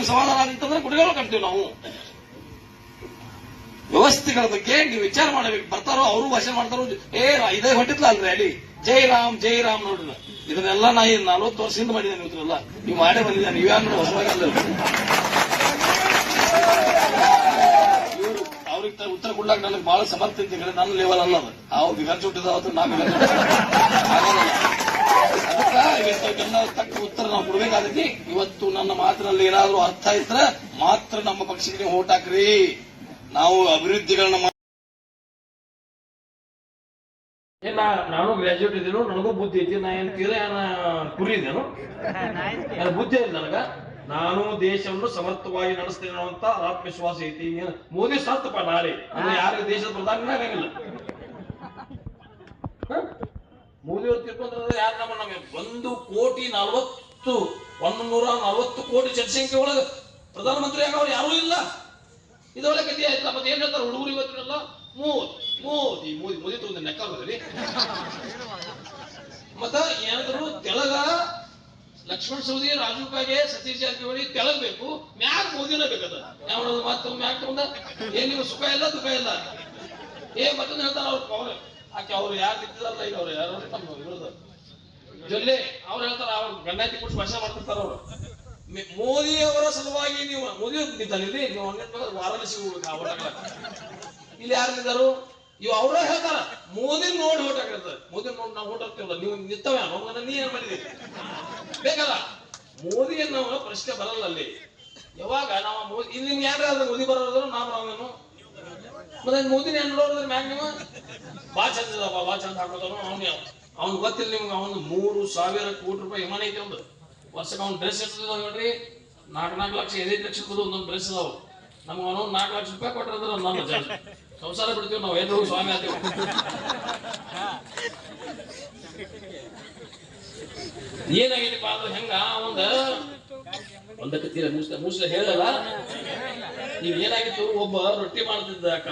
ನಿಮ್ಗೆ ಸಮಾಧಾನ ಆದಿತ್ತಂದ್ರೆ ಗುಡಿಗಳು ಕಟ್ತೀವಿ ನಾವು. ವ್ಯವಸ್ಥೆಗಳ ಬಗ್ಗೆ ನೀವು ವಿಚಾರ ಮಾಡಬೇಕು. ಬರ್ತಾರೋ, ಅವರು ಭಾಷೆ ಮಾಡ್ತಾರೋ, ಏ ಇದೇ ಹೊಟ್ಟಿತ್ಲ ಅಲ್ರಿ ಅಲ್ಲಿ. ಜೈ ರಾಮ್ ಜೈ ರಾಮ್ ನೋಡ್ರಿ ಇದನ್ನೆಲ್ಲ ನಾ ಏನ್ ನಲ್ವತ್ತು ವರ್ಷದಿಂದ ಮಾಡಿದ್ದೇನೆ ಇವತ್ತೆಲ್ಲ ನೀವು ಮಾಡೇ ಬಂದಿದ್ದೇನೆ ನೀವ್ಯಾ ಇವರು ಅವ್ರಿಗೆ ಉತ್ತರ ಕೊಡ್ಲಾಕ ನನಗೆ ಬಹಳ ಸಮರ್ಥ ಇದ್ದೀನಿ ನನ್ನ ಲೆವೆಲ್ ಅಲ್ಲ ಅದು. ಅವ್ರು ಬಿಗಾರ್ ಹುಟ್ಟಿದ ಅವತ್ತು ನಾ ಬಿಗರ್ಜ್ ಅದಕ್ಕೆ ಇವತ್ತಕ್ಕೆಲ್ಲ ತಕ್ಕ ಉತ್ತರ ನಾವು ಕೊಡ್ಬೇಕಾದಕ್ಕೆ ಇವತ್ತು ನನ್ನ ಮಾತಿನಲ್ಲಿ ಏನಾದರೂ ಅರ್ಥ ಇದ್ರೆ ಮಾತ್ರ ನಮ್ಮ ಪಕ್ಷಕ್ಕೆ ನೀವು ಓಟ್ ಹಾಕ್ರಿ. ನಾವು ಅಭಿವೃದ್ಧಿಗಳನ್ನ ಮಾ- ನಾನು ಗ್ರಾಜುಯೇಟ್ ಇದ್ದೇನು ನನಗೂ ಬುದ್ಧಿ ಐತಿ. ನಾ ಏನ್ ತೀರ ಕುರಿ ಇದ್ದೇನು ಬುದ್ಧಿ ಐತಿ ನನಗ. ನಾನು ದೇಶವನ್ನು ಸಮರ್ಥವಾಗಿ ನಡೆಸ್ತೇನೆ ಅಂತ ಆತ್ಮವಿಶ್ವಾಸ ಐತಿ. ಏನ್ ಮೋದಿ ಸತ್ತಪ್ಪ ನಾಳೆ. ಅಂದ್ರೆ ಯಾರಿಗೆ ದೇಶದ ಪ್ರಧಾನಿ ಆಗಂಗಿಲ್ಲ? ಮೋದಿ ಅವ್ರು ತಿಳ್ಕೊಂಡ್ರೆ ಯಾರು ನಮ್ಮ ನಮಗೆ? ಒಂದು ಕೋಟಿ ನಲವತ್ತು ಒಂದು ನೂರ ನಲವತ್ತು ಕೋಟಿ ಜನಸಂಖ್ಯೆ ಒಳಗೆ ಪ್ರಧಾನಮಂತ್ರಿ ಆಗವ್ರು ಯಾರೂ ಇಲ್ಲ. ಇದೊಳ್ಳೆ ಕಥೆ ಆಯ್ತಲ್ಲ ಮತ್ತೆ ಏನ್ ಹೇಳ್ತಾರೆ ಹುಡುಗರು ಇವತ್ತಿನೆಲ್ಲ? ಮೋದಿ ಮೋದಿ ಮೋದಿ ಮೋದಿ ತಗೊಂಡು ನೆಕ್ಕ ಬರ್ತದೆ ಮತ್ತ ಏನಾದ್ರು ತೆಳಗ ಲಕ್ಷ್ಮಣ್ ಸೌದಿ ರಾಜು ಕಾಗೆ, ಸತೀಶ್ ಜಾರಕಿಹೊಳಿ ತೆಳಗ್ ಬೇಕು ಮ್ಯಾಗ ಮೋದಿನ ಬೇಕದ? ಯಾವ ಮಾತು, ಮ್ಯಾಗ ತಗೊಂಡ? ಏನ್ ಸುಖ ಇಲ್ಲ, ದುಃಖ ಇಲ್ಲ. ಏ, ಮತ್ತೊಂದು ಹೇಳ್ತಾರ ಅವ್ರ ಅವ್ರು ಆಕೆ ಅವ್ರು ಯಾರು ನಿಂತಿದಾರಲ್ಲ ಈಗ ಅವ್ರು ಯಾರು ತಮ್ಮ ಇವ್ರದ್ದು ಜೊಲ್ಲೆ ಅವ್ರು ಹೇಳ್ತಾರ, ಅವ್ರು ಗಂಡಾತಿ ಕೊಟ್ಟು ಭಾಷಣ ಮಾಡ್ತಿರ್ತಾರ ಅವ್ರು. ಮೋದಿ ಅವರ ಸಲುವಾಗಿ ನೀವು, ಮೋದಿ ನಿಂತಿದ್ದಾನಿಲ್ರಿ ನೀವು ಹಂಗೆ ವಾರಾಣಸಿ ಹೋಗ್ಬೇಕು ಆ. ಇಲ್ಲಿ ಯಾರು ನಿಂತಾರು ಇವ್ ಅವ್ರ ಹೇಳ್ತಾರ. ಮೋದಿ ನೋಡಿ ಓಟ್ ಹಾಕಿರ್ತಾರೆ. ಮೋದಿ ನೋಡಿ ನಾವು ಓಟ್ ಹಾಕ್ತೀವಲ್ಲ, ನೀವು ನಿಂತವ ನೀ ಏನ್ ಮಾಡಿದ್ರಿ ಬೇಕಲ್ಲ? ಮೋದಿ ಅನ್ನೋ ಪ್ರಶ್ನೆ ಬರಲ್ಲ ಅಲ್ಲಿ. ಯಾವಾಗ ನಾವು ಮೋದಿ ಇಲ್ಲಿ ನಿಮ್ಗೆ ಯಾರು ಮೋದಿ ಬರೋದ್ರು ನಾವು ನಾವೇನು ಮತ್ತೆ ಮೋದಿನ ಏನ್ ನೋಡಿದ್ರೆ ಮ್ಯಾಗ ನೀವು ಬಾ ಚಂದ ಇದಾವ ಭಾಳ ಚಂದ ಹಾಕೋದನು ಅವ್ನು ಅವ್ನು ಗೊತ್ತಿಲ್ಲ ನಿಮ್ಗೆ ಅವನು ಮೂರು ಸಾವಿರ ಕೋಟಿ ರೂಪಾಯಿ ವಿಮಾನ ಐತಿ ಒಂದು ವರ್ಷಕ್ಕೆ ಅವ್ನು ಡ್ರೆಸ್ ಇರ್ತದ ನೋಡ್ರಿ ನಾಲ್ಕು ನಾಲ್ಕು ಲಕ್ಷ, ಐದೈದು ಲಕ್ಷ ಕೊಡು, ಒಂದೊಂದು ಡ್ರೆಸ್ ಇದಾವ. ನಮ್ಗೆ ಅವನು ನಾಲ್ಕು ಲಕ್ಷ ರೂಪಾಯಿ ಕೊಟ್ಟರೆ ನಮ್ಮ ಜನ. ಸಂಸಾರ ಬಿಡ್ತೀವಿ ನಾವು ಎಲ್ಲಿ ಸ್ವಾಮಿ ಆತೀವಿ ಏನಾಗಿದೆಪ್ಪ ಅಂದ್ರೆ ಹೆಂಗ? ಒಂದು ಒಂದಕ್ಕೆ ತೀರ ಮುಸ್ಲ ಮುಸ್ಲ ಹೇಳಲ್ಲ. ಈಗ ಏನಾಗಿತ್ತು? ಒಬ್ಬ ರೊಟ್ಟಿ ಮಾಡ್ತಿದ್ದ ಅಕ್ಕ